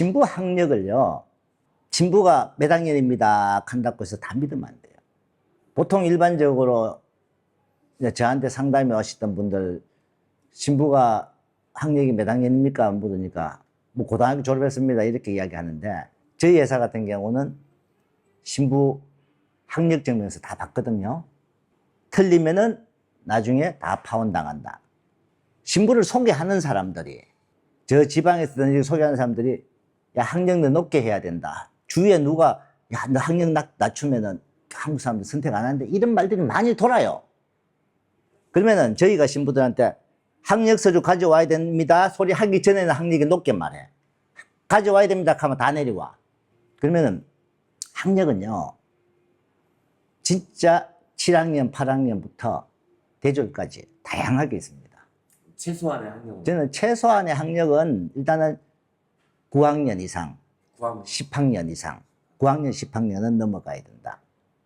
신부 학력을요, 신부가 몇 학년입니다. 한다고 해서 다 믿으면 안 돼요. 보통 일반적으로 저한테 상담에 오시던 분들, 신부가 학력이 몇 학년입니까? 물으니까, 뭐 고등학교 졸업했습니다. 이렇게 이야기하는데, 저희 회사 같은 경우는 신부 학력 증명서 다 받거든요. 틀리면은 나중에 다 파혼당한다. 신부를 소개하는 사람들이, 저 지방에서 소개하는 사람들이, 야, 학력 너 높게 해야 된다. 주위에 누가, 야, 너 학력 낮, 낮추면은 한국 사람들 선택 안 하는데 이런 말들이 많이 돌아요. 그러면은 저희가 신부들한테 학력서류 가져와야 됩니다. 소리 하기 전에는 학력이 높게 말해. 가져와야 됩니다. 하면 다 내려와. 그러면은 학력은요, 진짜 7학년, 8학년부터 대졸까지 다양하게 있습니다. 최소한의 학력은 저는 최소한의 학력은 일단은 9학년 이상, 9학년. 10학년 이상, 9학년, 10학년은 넘어가야 된다.